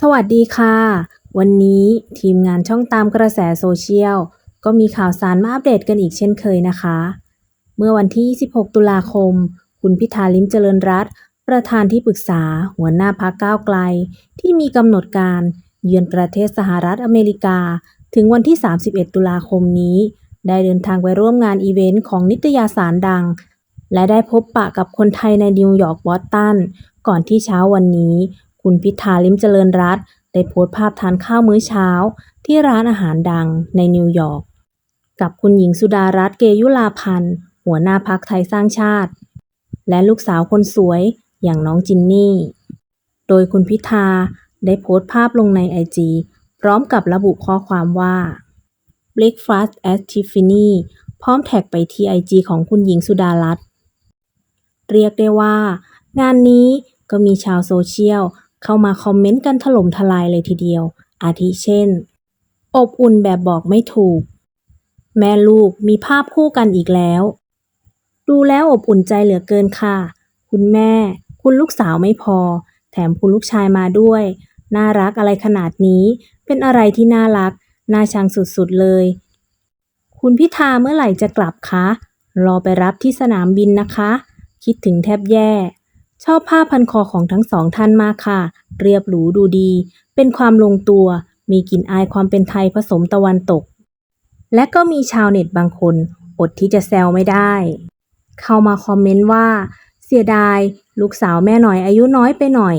สวัสดีค่ะ วันนี้ทีมงานช่องตามกระแสโซเชียล ก็มีข่าวสารมาอัปเดตกันอีกเช่นเคยนะคะ เมื่อวันที่26ตุลาคม คุณพิธาลิมเจริญรัตประธานที่ปรึกษาหัวหน้าพักก้าวไกล ที่มีกำหนดการเยือนประเทศสหรัฐอเมริกา ถึงวันที่ 31 ตุลาคมนี้ ได้เดินทางไปร่วมงานอีเวนต์ของนิตยสารดัง และได้พบปะกับคนไทยในนิวยอร์กบอสตันก่อนที่เช้าวันนี้ คุณพิธาลิมเจริญรัตได้โพสต์ภาพทานข้าวมื้อเช้า ที่ร้านอาหารดังในนิวยอร์กกับคุณหญิงสุดารัตน์เกยุลาพันธ์หัวหน้าพักไทยสร้างชาติ และลูกสาวคนสวยอย่างน้องจินนี่ โดยคุณพิธาได้โพสต์ภาพลงในไอจีพร้อมกับระบุข้อความว่า breakfast at Tiffany พร้อมแท็กไปที่ไอจีของคุณหญิงสุดารัตน์เรียกได้ว่า งานนี้ก็มีชาวโซเชียล เข้ามาคอมเมนต์กันถล่มทลายเลยทีเดียว อาทิเช่น อบอุ่นแบบบอกไม่ถูก แม่ลูกมีภาพคู่กันอีกแล้ว ดูแล้วอบอุ่นใจเหลือเกินค่ะ คุณแม่ คุณลูกสาวไม่พอ แถมคุณลูกชายมาด้วย น่ารักอะไรขนาดนี้ เป็นอะไรที่น่ารัก น่าชังสุดๆเลย คุณพิธาเมื่อไหร่จะกลับคะ รอไปรับที่สนามบินนะคะ คิดถึงแทบแย่ ชอบผ้าพันคอของทั้งสองท่านมากค่ะ เรียบหรูดูดี เป็นความลงตัว มีกลิ่นอายความเป็นไทยผสมตะวันตก และก็มีชาวเน็ตบางคน อดที่จะแซวไม่ได้ เข้ามาคอมเมนต์ว่า เสียดาย ลูกสาวแม่หน่อยอายุน้อยไปหน่อย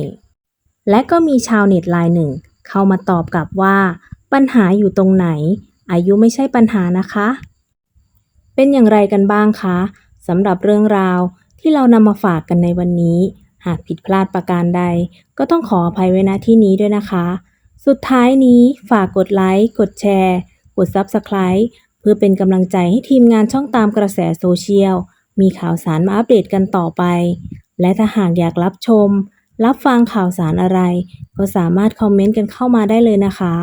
และก็มีชาวเน็ตรายหนึ่ง เข้ามาตอบกลับว่า ปัญหาอยู่ตรงไหน อายุไม่ใช่ปัญหานะคะ เป็นอย่างไรกันบ้างคะสำหรับเรื่องราว ที่เรานำมาฝากกันในวันนี้ หากผิดพลาดประการใด ก็ต้องขออภัยไว้ณที่นี้ด้วยนะคะ สุดท้ายนี้ฝากกดไลค์ กดแชร์ กด Subscribe เพื่อเป็นกำลังใจให้ทีมงานช่องตามกระแสโซเชียล มีข่าวสารมาอัปเดตกันต่อไป และถ้าหากอยากรับชม รับฟังข่าวสารอะไร ก็สามารถคอมเมนต์กันเข้ามาได้เลยนะคะ